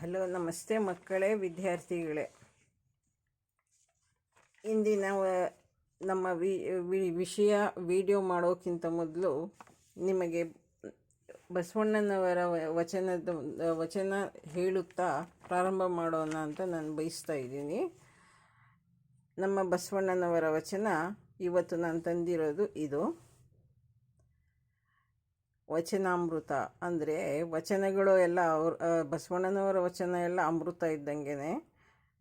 Hello, ನಮಸ್ತೆ ಮಕ್ಕಳೇ, ವಿದ್ಯಾರ್ಥಿಗಳೇ. ಇಂದಿನ ನಮ್ಮ ವಿ ವಿಷಯ ವಿಡಿಯೋ ಮಾಡೋಕ್ಕಿಂತ ಮೊದಲು ನಿಮಗೆ ಬಸವಣ್ಣನವರ ವಚನದ, ವಚನ ಹೇಳುತ್ತಾ ಪ್ರಾರಂಭ ಮಾಡೋಣ ಅಂತ ನಾನು ಬಯಸ್ತಾ ಇದ್ದೀನಿ. ನಮ್ಮ ಬಸವಣ್ಣನವರ ವಚನ ಇವತ್ತು ನಾನು ತಂದಿರೋದು ಇದು. ವಚನಾಮೃತ ಅಂದರೆ ವಚನಗಳು ಎಲ್ಲ ಅವ್ರ ಬಸವಣ್ಣನವರ ವಚನ ಎಲ್ಲ ಅಮೃತ ಇದ್ದಂಗೆ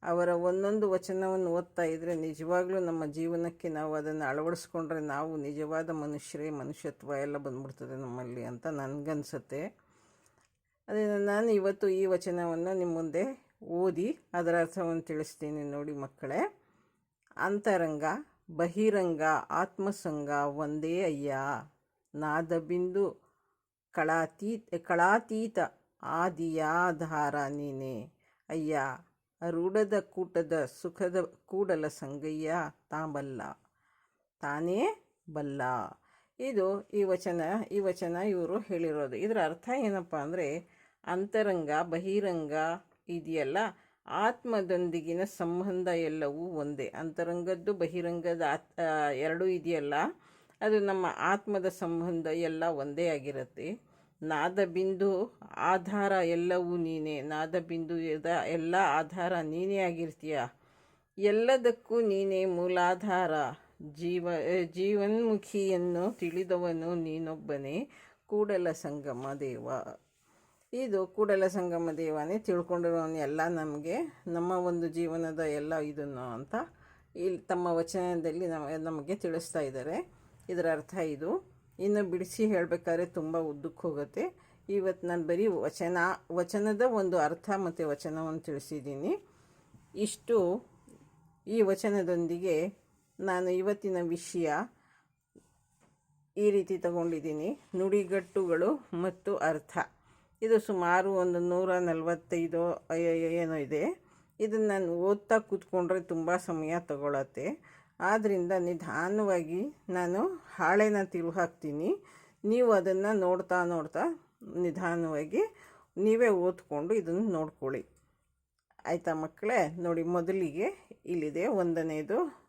ಅವರ ಒಂದೊಂದು ವಚನವನ್ನು ಓದ್ತಾ ಇದ್ದರೆ ನಿಜವಾಗ್ಲೂ ನಮ್ಮ ಜೀವನಕ್ಕೆ ನಾವು ಅದನ್ನು ಅಳವಡಿಸ್ಕೊಂಡ್ರೆ ನಾವು ನಿಜವಾದ ಮನುಷ್ಯರೇ, ಮನುಷ್ಯತ್ವ ಎಲ್ಲ ಬಂದ್ಬಿಡ್ತದೆ ನಮ್ಮಲ್ಲಿ ಅಂತ ನನಗನ್ಸುತ್ತೆ. ಅದರಿಂದ ನಾನು ಇವತ್ತು ಈ ವಚನವನ್ನು ನಿಮ್ಮ ಮುಂದೆ ಓದಿ ಅದರ ಅರ್ಥವನ್ನು ತಿಳಿಸ್ತೀನಿ ನೋಡಿ ಮಕ್ಕಳೇ. ಅಂತರಂಗ, ಬಹಿರಂಗ, ಆತ್ಮಸಂಗ ಒಂದೇ ಅಯ್ಯ. ನಾದಬಿಂದು ಕಳಾತೀತ ಕಳಾತೀತ ಆದಿಯಾಧಾರ ನೀನೆ. ಅಯ್ಯ, ರೂಢದ ಕೂಟದ ಸುಖದ ಕೂಡಲ ಸಂಗಯ್ಯ ತಾಂಬಲ್ಲ. ತಾನೇ ಬಲ್ಲ. ಇದು ಈ ವಚನ ಈ ವಚನ ಇವರು ಹೇಳಿರೋದು. ಇದರ ಅರ್ಥ ಏನಪ್ಪ ಅಂದರೆ, ಅಂತರಂಗ, ಬಹಿರಂಗ ಇದೆಯಲ್ಲ, ಆತ್ಮದೊಂದಿಗಿನ ಸಂಬಂಧ ಎಲ್ಲವೂ ಒಂದೇ. ಅಂತರಂಗದ್ದು, ಬಹಿರಂಗದ ಆತ್ ಎರಡೂ ಇದೆಯಲ್ಲ. ಅದು ನಮ್ಮ ಆತ್ಮದ ಸಂಬಂಧ ಎಲ್ಲ ಒಂದೇ ಆಗಿರುತ್ತೆ. ನಾದ ಬಿಂದು ಆಧಾರ ಎಲ್ಲವೂ ನೀನೇ. ನಾದಬಿಂದು ಎದ ಎಲ್ಲ ಆಧಾರ ನೀನೇ ಆಗಿರ್ತೀಯ? ಎಲ್ಲದಕ್ಕೂ ನೀನೇ ಮೂಲಾಧಾರ. ಜೀವ ಜೀವನ್ಮುಖಿಯನ್ನು ತಿಳಿದವನು ನೀನೊಬ್ಬನೇ. ಕೂಡಲ ಸಂಗಮ ದೇವ. ಇದು ಕೂಡಲ ಸಂಗಮ ದೇವನೇ ತಿಳ್ಕೊಂಡಿರೋನು ಎಲ್ಲ ನಮಗೆ. ನಮ್ಮ ಒಂದು ಜೀವನದ ಎಲ್ಲ ಇದನ್ನು ಅಂತ ಇಲ್ಲಿ ತಮ್ಮ ವಚನದಲ್ಲಿ ನಮ ನಮಗೆ ತಿಳಿಸ್ತಾ ಇದ್ದಾರೆ. ಇದರ ಅರ್ಥ ಇದು. ಇನ್ನು ಬಿಡಿಸಿ ಹೇಳಬೇಕಾದ್ರೆ ತುಂಬ ಉದ್ದಕ್ಕೆ ಹೋಗುತ್ತೆ. ಇವತ್ತು ನಾನು ಬರೀ ವಚನ, ವಚನದ ಒಂದು ಅರ್ಥ ಮತ್ತು ವಚನವನ್ನು ತಿಳಿಸಿದ್ದೀನಿ. ಇಷ್ಟು ಈ ವಚನದೊಂದಿಗೆ ನಾನು ಇವತ್ತಿನ ವಿಷಯ ಈ ರೀತಿ ತಗೊಂಡಿದ್ದೀನಿ. ನುಡಿಗಟ್ಟುಗಳು ಮತ್ತು ಅರ್ಥ. ಇದು ಸುಮಾರು ಒಂದು ನೂರ ನಲವತ್ತೈದು ಏನೋ ಇದೆ. ಇದನ್ನು ನಾನು ಓದ್ತಾ ಕೂತ್ಕೊಂಡ್ರೆ ತುಂಬ ಸಮಯ ತಗೊಳತ್ತೆ. ಆದ್ದರಿಂದ ನಿಧಾನವಾಗಿ ನಾನು ಹಾಳೆನ ತಿರು ಹಾಕ್ತೀನಿ ನೀವು ಅದನ್ನು ನೋಡ್ತಾ ನೋಡ್ತಾ ನಿಧಾನವಾಗಿ ನೀವೇ ಓದ್ಕೊಂಡು ಇದನ್ನು ನೋಡ್ಕೊಳ್ಳಿ. ಆಯಿತಾ ಮಕ್ಕಳೇ? ನೋಡಿ, ಮೊದಲಿಗೆ ಇಲ್ಲಿದೆ ಒಂದನೇದು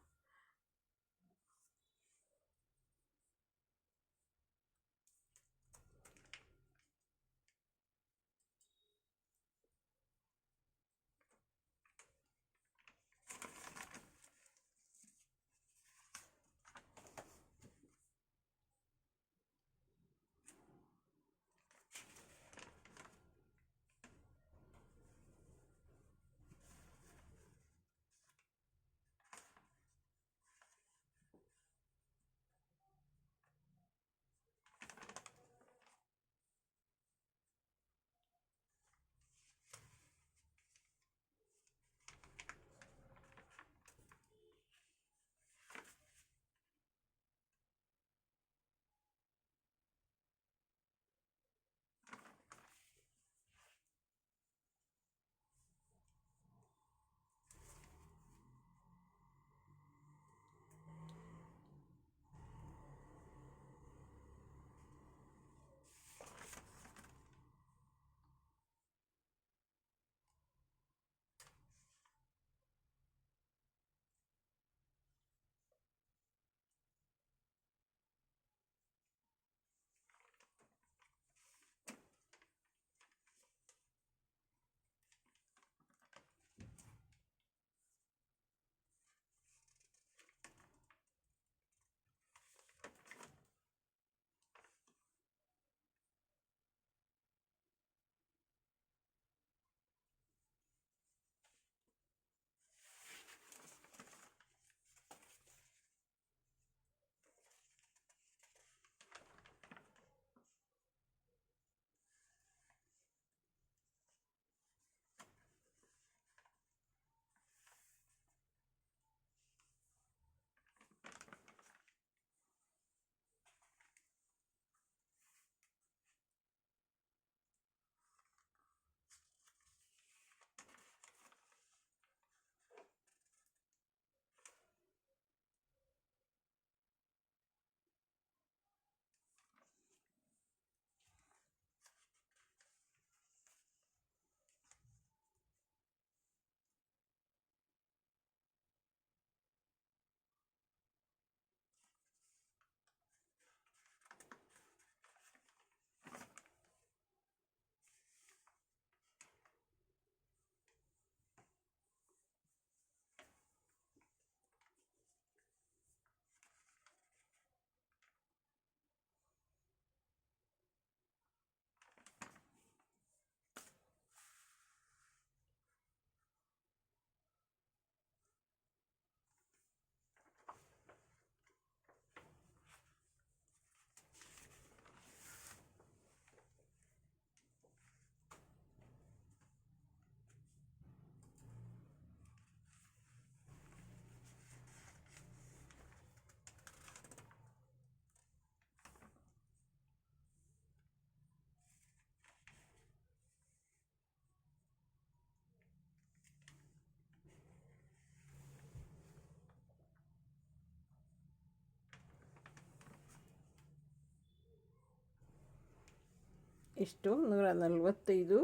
ಇಷ್ಟು ನೂರ ನಲವತ್ತೈದು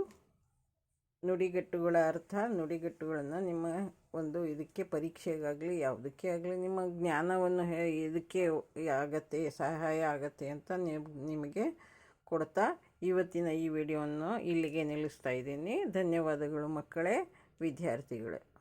ನುಡಿಗಟ್ಟುಗಳ ಅರ್ಥ. ನುಡಿಗಟ್ಟುಗಳನ್ನು ನಿಮ್ಮ ಒಂದು ಇದಕ್ಕೆ, ಪರೀಕ್ಷೆಗಾಗಲಿ, ಯಾವುದಕ್ಕೆ ಆಗಲಿ, ನಿಮ್ಮ ಜ್ಞಾನವನ್ನು ಹೇ, ಇದಕ್ಕೆ ಆಗತ್ತೆ, ಸಹಾಯ ಆಗತ್ತೆ ಅಂತ ನಿಮಗೆ ಕೊಡ್ತಾ ಇವತ್ತಿನ ಈ ವಿಡಿಯೋವನ್ನು ಇಲ್ಲಿಗೆ ನಿಲ್ಲಿಸ್ತಾ ಇದ್ದೀನಿ. ಧನ್ಯವಾದಗಳು ಮಕ್ಕಳೇ, ವಿದ್ಯಾರ್ಥಿಗಳೇ.